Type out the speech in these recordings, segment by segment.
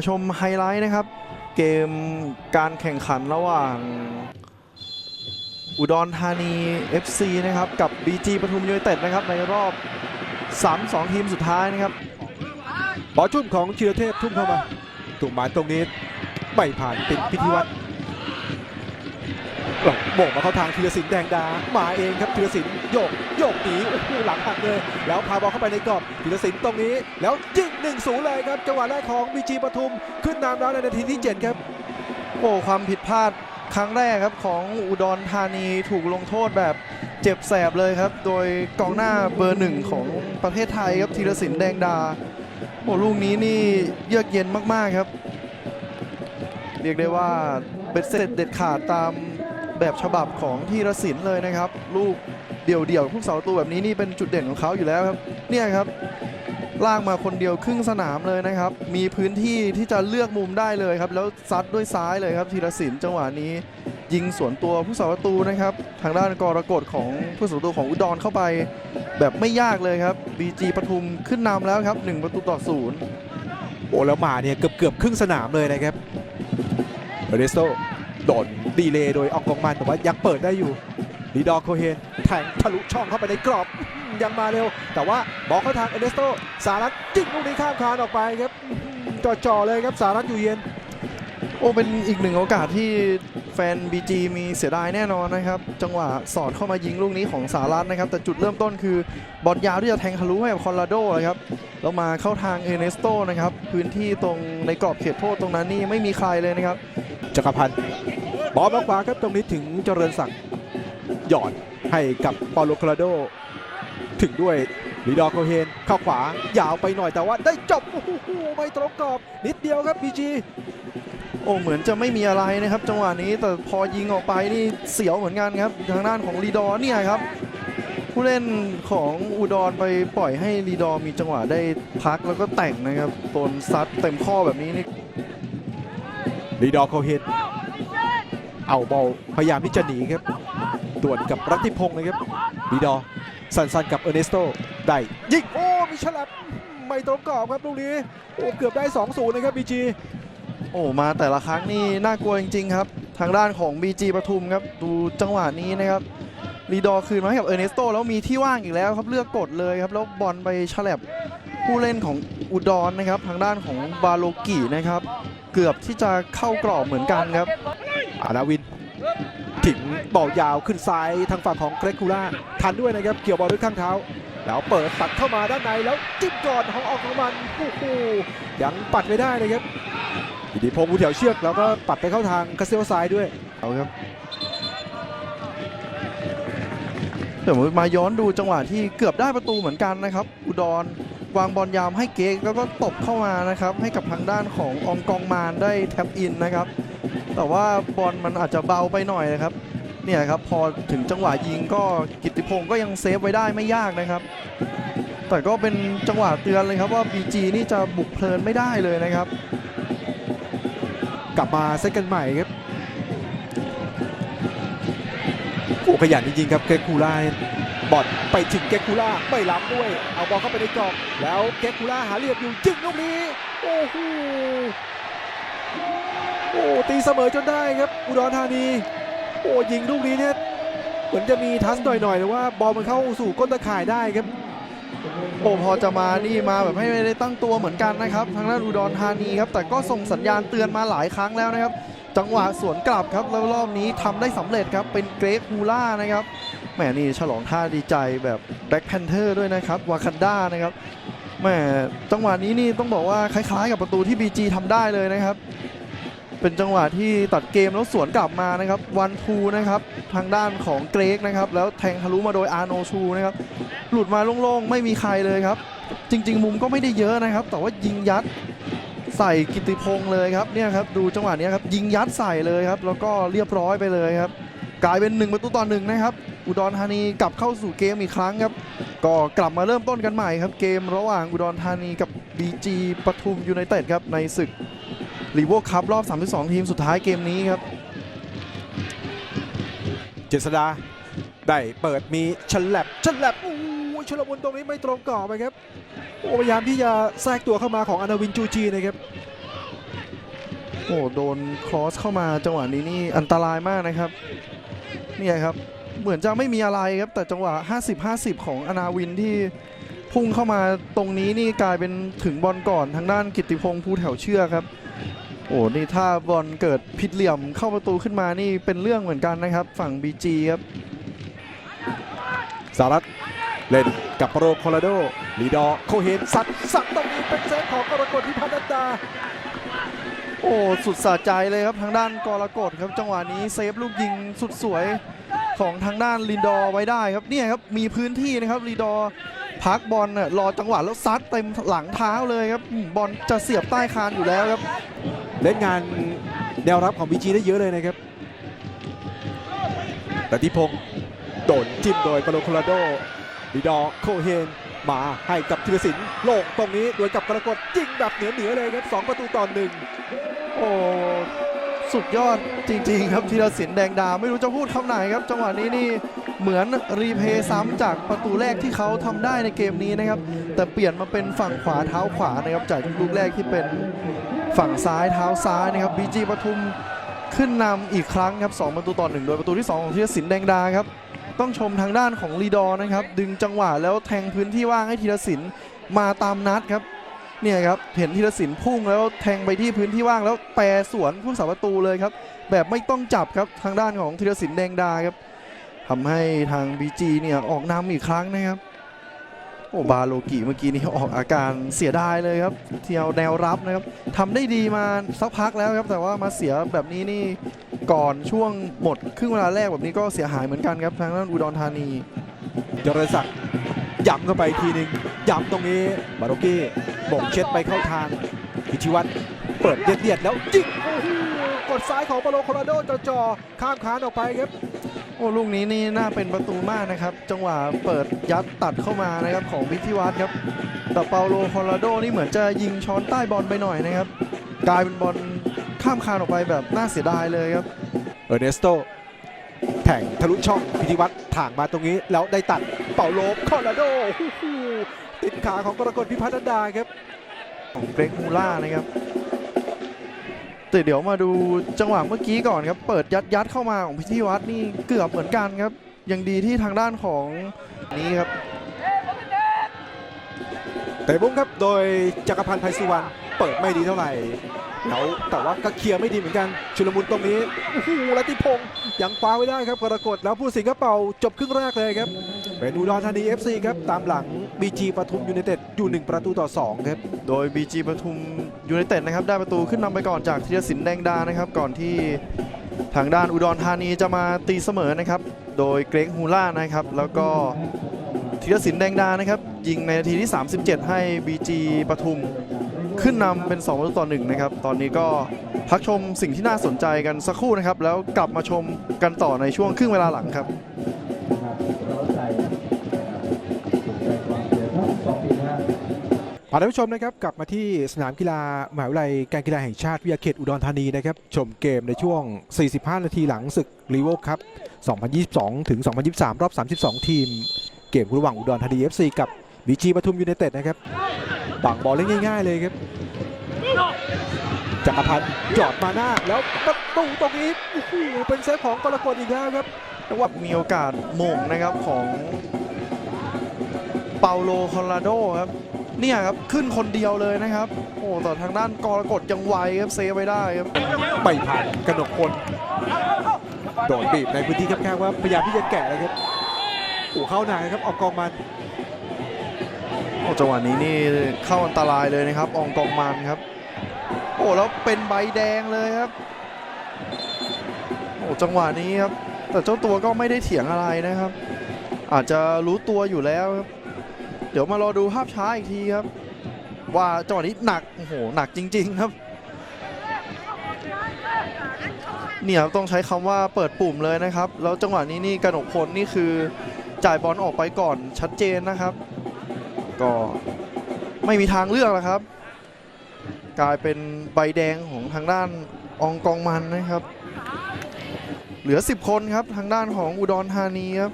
มาชมไฮไลท์นะครับ เกมการแข่งขันระหว่าง อุดรธานี FC นะครับ กับ BG ปทุมยูไนเต็ดนะครับ ในรอบ 3-2 ทีมสุดท้ายนะครับบอลชุ่มของชีรเทพทุ่มเข้ามาถูกหมายตรงนี้ไม่ผ่านติดพิธีวัตร โบกมาเข้าทางธีรศิลป์แดงดา มาเองครับธีรศิลป์โยกโยกหนีโอ้โหหลังหักเลย แล้วพาบอลเข้าไปในกรอบธีรศิลป์ตรงนี้ แล้วยิง1 0เลยครับจังหวะแรกของบีจีปทุม ขึ้นนำแล้วในนาทีที่ 7 ครับ โอ้ความผิดพลาดครั้งแรกครับของอุดรธานีถูกลงโทษแบบเจ็บแสบเลยครับ โดยกองหน้าเบอร์หนึ่งของประเทศไทยครับธีรศิลป์แดงดาโอ้ลูกนี้นี่เยือกเย็นมากๆครับ เรียกได้ว่าเป็นเสร็จเด็ดขาดตาม แบบฉบับของธีรศิลป์เลยนะครับ ลูกเดี่ยวๆพวกเสาประตูแบบนี้นี่เป็นจุดเด่นของเขาอยู่แล้วครับ เนี่ยครับลากมาคนเดียวครึ่งสนามเลยนะครับ มีพื้นที่ที่จะเลือกมุมได้เลยครับ แล้วซัดด้วยซ้ายเลยครับธีรศิลป์จังหวะนี้ ยิงสวนตัวผู้สาประตูนะครับ ทางด้านกรกฎของผู้สาประตูของอุดรเข้าไป แบบไม่ยากเลยครับ BG ปทุมขึ้นนำแล้วครับ 1 ประตูต่อศูนย์โอ้แล้วมาเนี่ยเกือบเกือบครึ่งสนามเลยนะครับเอเรสโต โดนดีเลย์โดยอองกองมันแต่ว่ายังเปิดได้อยู่ลีดอโคเฮนแทงทะลุช่องเข้าไปในกรอบยังมาเร็ว แต่ว่าบอลเข้าทางเอเรสโตสารัตจิ้งลูกนี้ข้ามคานออกไปครับอื้อจ่อๆเลยครับสารัตอยู่เย็น โอ้เป็นอีกหนึ่งโอกาสที่แฟน BG มีเสียดายแน่นอนนะครับ จังหวะสอดเข้ามายิงลูกนี้ของสารัตนะครับ แต่จุดเริ่มต้นคือบอลยาวที่จะแทงทะลุให้กับคอนราโดเลยครับแล้วมาเข้าทางเอเนสโตนะครับ พื้นที่ตรงในกรอบเขตโทษตรงนั้นนี่ไม่มีใครเลยนะครับ จักรพันธ์บอลมาขวาครับตรงนี้ถึงเจริญศักดิ์หยอดให้กับปาโลคลาโด ถึงด้วยลีดอโคเฮนเข้าขวายาวไปหน่อยแต่ว่าได้จบโอ้โหไม่ตรงกรอบ นิดเดียวครับบีจีโอ้เหมือนจะไม่มีอะไรนะครับ จังหวะนี้แต่พอยิงออกไปนี่เสียวเหมือนกันครับ ทางด้านของลีดอเนี่ยครับ ผู้เล่นของอุดรไปปล่อยให้ลีดอมีจังหวะได้พักแล้วก็แต่งนะครับโดนซัดเต็มข้อแบบนี้นี่ ลีดอร์โคเฮนเอาบอลพยายามที่จะหนีครับดวนกับรัติพงศ์นะครับลีดอร์สันๆกับเอร์เนสโตได้ยิงโอ้มีฉลับไม่ตรงกรอบครับลูกนี้โอ้เกือบได้ 2-0 นะครับบีจีโอ้มาแต่ละครั้งนี่น่ากลัวจริงๆครับ ทางด้านของ BG ปทุมครับ ดูจังหวะนี้นะครับลีดอคืนมาให้กับเออร์เนสโตแล้วมีที่ว่างอีกแล้วครับเลือกกดเลยครับ แล้วบอลไปฉลับผู้เล่นของอุดรนะครับ ทางด้านของบาโลกินะครับ เกือบที่จะเข้ากรอบเหมือนกันครับอานาวินถึงบอลยาวขึ้นซ้ายทางฝั่งของเกรกูล่าทันด้วยนะครับ เกี่ยวบอลด้วยข้างเท้า แล้วเปิดตัดเข้ามาด้านในแล้วจิ้มก่อนของออกของมันโอ้โหยังปัดไม่ได้เลยครับอิทธิพงศ์ผู้แถวเชือกแล้วก็ปัดไปเข้าทางคาเซลซ้ายด้วยเอาครับเดี๋ยวมาย้อนดูจังหวะที่เกือบได้ประตูเหมือนกันนะครับ อุดร วางบอลยามให้เก๊กแล้วก็ตบเข้ามานะครับ ให้กับทางด้านขององกองมานได้แท็บอินนะครับ แต่ว่าบอลมันอาจจะเบาไปหน่อยนะครับ เนี่ยครับพอถึงจังหวะยิงก็กิติพงศ์ก็ยังเซฟไว้ได้ไม่ยากนะครับ แต่ก็เป็นจังหวะเตือนเลยครับว่า BG นี่จะบุกเพลินไม่ได้เลยนะครับ กลับมาเซตกันใหม่ครับโอ้ขยันจริงๆครับเกรกคูล่า บอลไปถึงเกรกคูล่าไม่ล้ำด้วย เอาบอลเข้าไปในกรอบแล้วเกรกคูล่าหาเหลี่ยมอยู่ยิงลูกนี้ โอ้โหโอ้ตีเสมอจนได้ครับ อุดรธานี โอ้ยิงลูกนี้เนี่ยเหมือนจะมีทัชหน่อยๆแต่ว่าบอลมันเข้าสู่ก้นตะข่ายได้ครับโอ้พอจะมานี่มาแบบให้ไม่ได้ตั้งตัวเหมือนกันนะครับ ทางด้านอุดรธานีครับ แต่ก็ส่งสัญญาณเตือนมาหลายครั้งแล้วนะครับ จังหวะสวนกลับครับแล้วรอบนี้ทำได้สำเร็จครับเป็นเกรกฮูล่านะครับ แหมนี่ฉลองท่าดีใจแบบแบล็กแพนเทอร์ด้วยนะครับวาคันด้านะครับแหมจังหวะนี้นี่ต้องบอกว่าคล้ายๆ กับประตูที่ BG ทำได้เลยนะครับ เป็นจังหวะที่ตัดเกมแล้วสวนกลับมานะครับวันทูนะครับทางด้านของเกรกนะครับแล้วแทงทะลุมาโดยอาร์โนชูนะครับหลุดมาโล่งๆ ไม่มีใครเลยครับ จริง ๆ มุมก็ไม่ได้เยอะนะครับ แต่ว่ายิงยัดใส่กิตติพงศ์เลยครับเนี่ยครับดูจังหวะนี้ครับยิงยัดใส่เลยครับ แล้วก็เรียบร้อยไปเลยครับ กลายเป็น1ประตูต่อหนึ่งนะครับ อุดรธานีกลับเข้าสู่เกมอีกครั้งครับ ก็กลับมาเริ่มต้นกันใหม่ครับ เกมระหว่างอุดรธานีกับ BG ปทุมยูไนเต็ดครับในศึกลีโวคัพรอบ 32 ทีมสุดท้ายเกมนี้ครับเจษดาได้เปิดมีฉลับฉลับโอ้ยฉลับบนตรงนี้ไม่ตรงกรอบไปครับโอ้พยายามที่จะแทรกตัวเข้ามาของอนาวินจูจีนะครับโอ้โดนครอสเข้ามาจังหวะนี้นี่อันตรายมากนะครับเนี่ยครับ เหมือนจะไม่มีอะไรครับ แต่จังหวะ 50-50 ของอนาวินที่พุ่งเข้ามาตรงนี้นี่กลายเป็นถึงบอลก่อนทางด้านกิตติพงษ์ภูแถวเชือกครับ โอ้นี่ถ้าบอลเกิดผิดเหลี่ยมเข้าประตูขึ้นมานี่เป็นเรื่องเหมือนกันนะครับ ฝั่ง BG ครับสารัตเล่นกับโปรโคลาโดลีดอร์โคเฮนสัดสัดตรงนี้เป็นเซฟของกรกฎพิพัฒน์นันดาโอ้สุดสะใจเลยครับทางด้านกรกฎครับจังหวะนี้เซฟลูกยิงสุดสวย ของทางด้านลินดอไว้ได้ครับเนี่ยครับมีพื้นที่นะครับลินดอพักบอลน่ะรอจังหวะแล้วซัดเต็มหลังเท้าเลยครับบอลจะเสียบใต้คานอยู่แล้วครับเล่นงานแนวรับของบีจีได้เยอะเลยนะครับแต่ที่พงศ์โดนจิ้มโดยปรโคลาโดลีดอโคเฮนมาให้กับธีรศิลป์โลงตรงนี้โดยกับกรกฎยิงแบบเหนือเหนือเลยครับสองประตูต่อหนึ่งโอ้ สุดยอดจริง ๆ ครับธีรศิลป์แดงดา ไม่รู้จะพูดคำไหนครับ จังหวะนี้นี่เหมือนรีเพย์ซ้ำจากประตูแรกที่เขาทำได้ในเกมนี้นะครับ แต่เปลี่ยนมาเป็นฝั่งขวาเท้าขวานะครับจากลูกแรกที่เป็นฝั่งซ้ายเท้าซ้ายนะครับบีจีปทุมขึ้นนำอีกครั้งครับ2ประตูต่อหนึ่งโดยประตูที่ 2 ของธีรศิลป์แดงดาครับต้องชมทางด้านของลีดอนะครับดึงจังหวะแล้วแทงพื้นที่ว่างให้ธีรศิลป์มาตามนัดครับ เนี่ยครับเห็นธีรศิลป์พุ่งแล้วแทงไปที่พื้นที่ว่างแล้วแปรสวนผู้สาประตูเลยครับ แบบไม่ต้องจับครับทางด้านของธีรศิลป์แดงดาครับทำให้ทาง BG เนี่ยออกนำอีกครั้งนะครับโอ้บาโลกิเมื่อกี้นี้ออกอาการเสียดายเลยครับเที่ยวแนวรับนะครับทำได้ดีมาสักพักแล้วครับ แต่ว่ามาเสียแบบนี้นี่ก่อนช่วงหมดครึ่งเวลาแรกแบบนี้ก็เสียหายเหมือนกันครับทางด้านอุดรธานีจรศักดิ์ย้ำเข้าไปทีหนึ่งย้ำตรงนี้บาโรกี้ บกเช็ดไปเข้าทางพิชิวัตรเปิดเดียดๆแล้วยิงโอ้โหกดซ้ายของโปรโคลาโดจ่อๆข้ามคานออกไปครับ โอ้ลูกนี้นี่น่าเป็นประตูมากนะครับ จังหวะเปิดยัดตัดเข้ามานะครับของพิธีวัตรครับแต่เปาโลคอลราโดนี่เหมือนจะยิงช้อนใต้บอลไปหน่อยนะครับกลายเป็นบอลข้ามคานออกไปแบบน่าเสียดายเลยครับ เออร์เนสโตแข่งทะลุช่องพิธีวัตรถ่างมาตรงนี้แล้วได้ตัดเป่าโลคอลาโดโอ้โห ติดขาของกรกฎพิพัฒน์นันดาครับของเกรกมูล่านะครับแต่เดี๋ยวมาดูจังหวะเมื่อกี้ก่อนครับ เปิดยัดยัดเข้ามาของพิธีวัตรนี่เกือบเหมือนกันครับ ยังดีที่ทางด้านของนี้ครับเตะบุ้งครับโดยจักรพันธ์ไพสุวรรณเปิดไม่ดีเท่าไหร่ แล้วแต่ว่าก็เคลียร์ไม่ดีเหมือนกัน ชุลมุนตรงนี้โอ้โหลัติพงศ์ยังคว้าไว้ได้ครับกรกฎแล้วผู้สิงห์ก็เป่าจบครึ่งแรกเลยครับเป็นอุดรธานี FC ครับตามหลัง BG ปทุมยูไนเต็ดอยู่ 1 ประตูต่อ 2 ครับ โดย BG ปทุมยูไนเต็ดนะครับได้ประตูขึ้นนำไปก่อนจากธีรศิลป์แดงดานะครับ ก่อนที่ทางด้านอุดรธานีจะมาตีเสมอนะครับ โดยเกรกฮูล่านะครับ แล้วก็ธีรศิลป์แดงดานะครับ ยิงในนาทีที่ 37 ให้ BG ปทุม ขึ้นนำเป็น 2 ประตูต่อ1นะครับ ตอนนี้ก็พักชมสิ่งที่น่าสนใจกันสักครู่นะครับ แล้วกลับมาชมกันต่อในช่วงครึ่งเวลาหลังครับพาท่านผู้ชมนะครับกลับมาที่สนามกีฬามหาวิทยาลัยการกีฬาแห่งชาติวิทยาเขตอุดรธานีนะครับชมเกมในช่วง 45 นาทีหลังศึกลีโวครับ 2022 ถึง 2023 รอบ 32 ทีม เกมระหว่างอุดรธานี FC กับ บีจีปทุมยูไนเต็ดนะครับบังบอลเล่นง่ายๆเลยครับจักรพันธ์จอดมาหน้าแล้วประตูตรงนี้โอ้โหเป็นเซฟของกรกฎอีกแล้วครับจังหวะมีโอกาสโมงนะครับของเปาโลคอลราโดครับเนี่ยครับขึ้นคนเดียวเลยนะครับ โอ้แต่ทางด้านกรกฎยังไวครับเซฟไว้ได้ครับไม่ผ่านกนกพลโดนบีบในพื้นที่แคบๆว่าพยายามที่จะแกะเลยครับโอ้เข้าหนาครับออกกองมันโอ้ จังหวะนี้นี่เข้าอันตรายเลยนะครับ องกองมันครับ โอ้แล้วเป็นใบแดงเลยครับ โอ้จังหวะนี้ครับ แต่เจ้าตัวก็ไม่ได้เถียงอะไรนะครับ อาจจะรู้ตัวอยู่แล้วครับ เดี๋ยวมารอดูภาพช้าอีกทีครับ ว่าจังหวะนี้หนัก โอ้โหหนักจริง ๆ ครับเนี่ยต้องใช้คำว่าเปิดปุ่มเลยนะครับ แล้วจังหวะนี้นี่กนกพลนี่คือจ่ายบอลออกไปก่อนชัดเจนนะครับ ก็ไม่มีทางเลือกแล้วครับ กลายเป็นใบแดงของทางด้านองกองมันนะครับ เหลือ 10 คนครับทางด้านของอุดรธานีครับ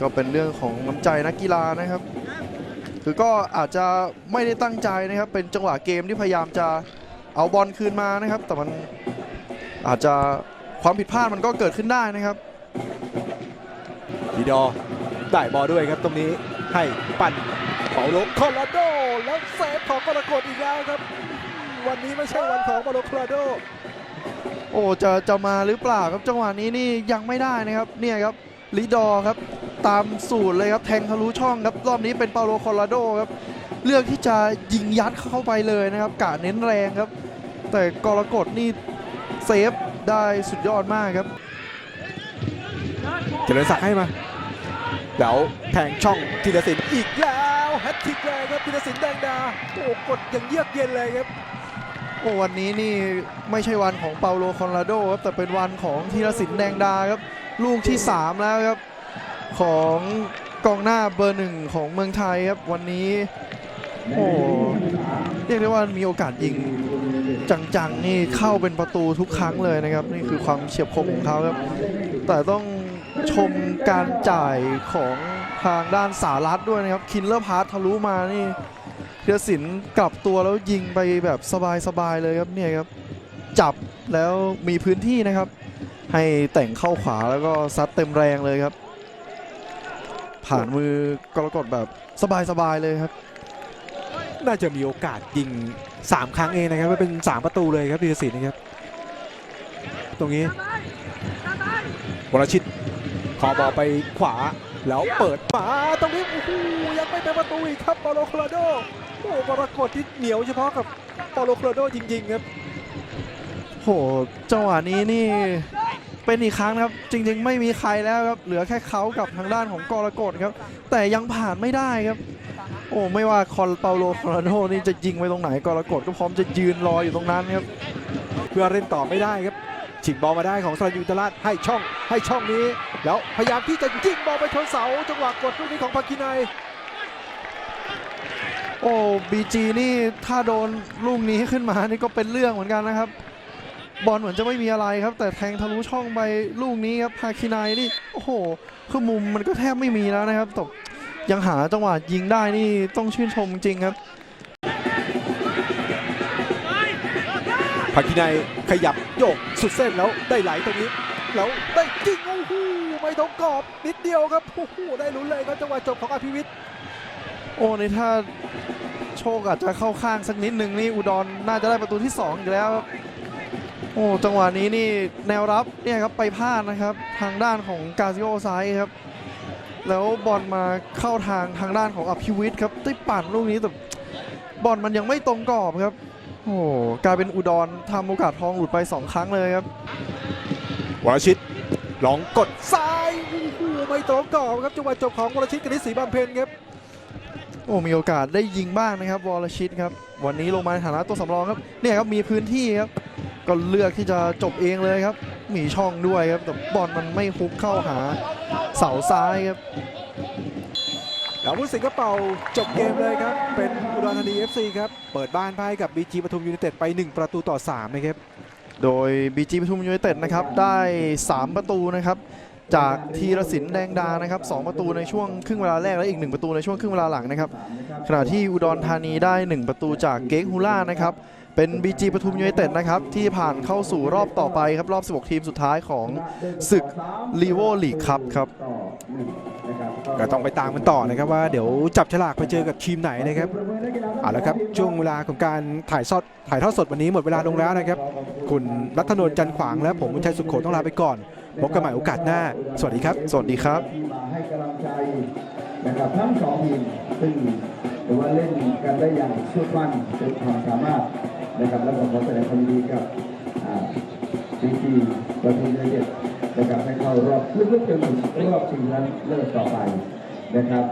ก็เป็นเรื่องของน้ำใจนักกีฬานะครับ คือก็อาจจะไม่ได้ตั้งใจนะครับ เป็นจังหวะเกมที่พยายามจะเอาบอลคืนมานะครับ แต่มันอาจจะความผิดพลาดมันก็เกิดขึ้นได้นะครับดีดอได้บอลด้วยครับตรงนี้ ให้ปั่นเปาโลคอลราโด แล้วเซฟของกรกฎอีกแล้วครับ วันนี้ไม่ใช่วันของเปาโลคอลราโด โอ้จะจะมาหรือเปล่าครับจังหวะนี้นี่ยังไม่ได้นะครับเนี่ยครับลิดอร์ครับตามสูตรเลยครับแทงทะลุช่องครับรอบนี้เป็นเปาโลคอลราโดครับเลือกที่จะยิงยัดเข้าไปเลยนะครับกะเน้นแรงครับ แต่กรกฎนี่เซฟได้สุดยอดมากครับเจริญศักดิ์ให้มา แล้วแทงช่องธีรศิลป์อีกแล้วแฮตทริกเลยครับธีรศิลป์แดงดาโอ้กดอย่างเยือกเย็นเลยครับโอ้วันนี้นี่ไม่ใช่วันของเปาโลคอนราโดครับแต่เป็นวันของธีรศิลป์แดงดาครับลูกที่ 3 แล้วครับของกองหน้าเบอร์หนึ่งของเมืองไทยครับวันนี้โอ้เรียกได้ว่ามีโอกาสยิงจังๆนี่เข้าเป็นประตูทุกครั้งเลยนะครับ นี่คือความเฉียบคมของเขาครับ แต่ต้อง ชมการจ่ายของทางด้านสารัฐด้วยนะครับ คินเลอร์พาร์ททะลุมานี่เทียสินกลับตัวแล้วยิงไปแบบสบายๆเลยครับเนี่ยครับ จับแล้วมีพื้นที่นะครับ ให้แต่งเข้าขวาแล้วก็ซัดเต็มแรงเลยครับ ผ่านมือกรกฎแบบสบายๆเลยครับ น่าจะมีโอกาสยิง 3 ครั้งเองนะครับไม่เป็น 3 ประตูเลยครับธีรศิลป์นะครับ ตรงนี้วรชิต ขอบอลไปขวา แล้วเปิดมาตรงนี้โอ้โหยังไม่เป็นประตูอีกครับเปาโลโคลราโดโอ้ปรากฏที่เหนียวเฉพาะกับเปาโลโคลราโดจริง ๆ ครับโหจังหวะนี้นี่เป็นอีกครั้งนะครับ จริง ๆ ไม่มีใครแล้วครับเหลือแค่เขากับทางด้านของกรกฎครับ แต่ยังผ่านไม่ได้ครับ โอ้ไม่ว่าคอนเปาโลคอราโดนี่จะยิงไปตรงไหนกรกฎก็พร้อมจะยืนรออยู่ตรงนั้นครับเพื่อเล่นต่อไม่ได้ครับ ฉิงบอลมาได้ของสรายุทธราชให้ช่องให้ช่องนี้ แล้วพยายามที่จะยิงบอลไปชนเสาจังหวะกดลูกนี้ของภาคินัยโอ้บีจีนี่ถ้าโดนลูกนี้ขึ้นมานี่ก็เป็นเรื่องเหมือนกันนะครับ บอลเหมือนจะไม่มีอะไรครับ แต่แทงทะลุช่องไปลูกนี้ครับพาคินายนี่โอ้โหคือมุมมันก็แทบไม่มีแล้วนะครับต่ยังหาจังหวะยิงได้นี่ต้องชื่นชมจริงครับ ภาคินัยขยับโยกสุดเส้นแล้วได้ไหลตรงนี้ แล้วได้ยิงโอ้โหไม่ตรงกรอบนิดเดียวครับโอ้โหได้ลุ้นเลยครับจังหวะจบของอภิวิทย์โอ้ในถ้าโชคอาจจะเข้าข้างสักนิดหนึ่งนี่อุดรน่าจะได้ประตูที่2อีกแล้วครับโอ้จังหวะนี้นี่แนวรับเนี่ยครับไปพลาดนะครับทางด้านของกาซิโอไซครับ แล้วบอลมาเข้าทางทางด้านของอภิวิทย์ครับได้ปั่นลูกนี้แต่บอลมันยังไม่ตรงกรอบครับ โอ้กลายเป็นอุดรทำโอกาสทองหลุดไป 2 ครั้งเลยครับวรชิตลองกดซ้ายโอ้โหไม่ตรงกรอบครับจังหวะจบของวรชิตกนิษฐ์ศรีบำเพ็ญครับโอ้มีโอกาสได้ยิงบ้างนะครับวอลชิตครับวันนี้ลงมาในฐานะตัวสำรองครับเนี่ยครับมีพื้นที่ครับก็เลือกที่จะจบเองเลยครับ มีช่องด้วยครับแต่บอลมันไม่ฮุกเข้าหาเสาซ้ายครับ แล้วผู้สิงห์ก็เป่าจบเกมเลยครับ เป็นอุดรธานี FC ครับ เปิดบ้านพ่ายกับบีจีปทุมยูไนเต็ดไป 1 ประตูต่อ 3 นะครับ โดย BG ปทุมยูไนเต็ดนะครับได้ 3 ประตูนะครับ จากทีรศิลป์แดงดานะครับ 2 ประตูในช่วงครึ่งเวลาแรกและอีก 1 ประตูในช่วงครึ่งเวลาหลังนะครับขณะที่อุดรธานีได้ 1 ประตูจากเก๊กฮูล่านะครับ เป็น BG ปทุมยูไนเต็ดนะครับ ที่ผ่านเข้าสู่รอบต่อไปครับ รอบ 16 ทีมสุดท้ายของศึกลีโวลีกครับครับ ก็ต้องไปตามกันต่อนะครับว่าเดี๋ยวจับฉลากไปเจอกับทีมไหนนะครับเอาละครับช่วงเวลาของการถ่ายทอดถ่ายทอดสดวันนี้หมดเวลาลงแล้วนะครับ คุณรัตนนท์จันทร์ขวางและผมบุญชัยสุขโขต้องลาไปก่อนพบกันใหม่โอกาสหน้า สวัสดีครับ สวัสดีครับมาให้กำลังใจนะครับทั้งสองทีมซึ่งถือว่าเล่นกันได้อย่างสุดมันสุดความสามารถ นะครับแล้วก็ขอแสดงความยินดีกับทีทีประตูยูไนเต็ดนะครับให้เข้ารอบลึกๆจนถึงรอบชิงชนะเลิศต่อไปนะครับ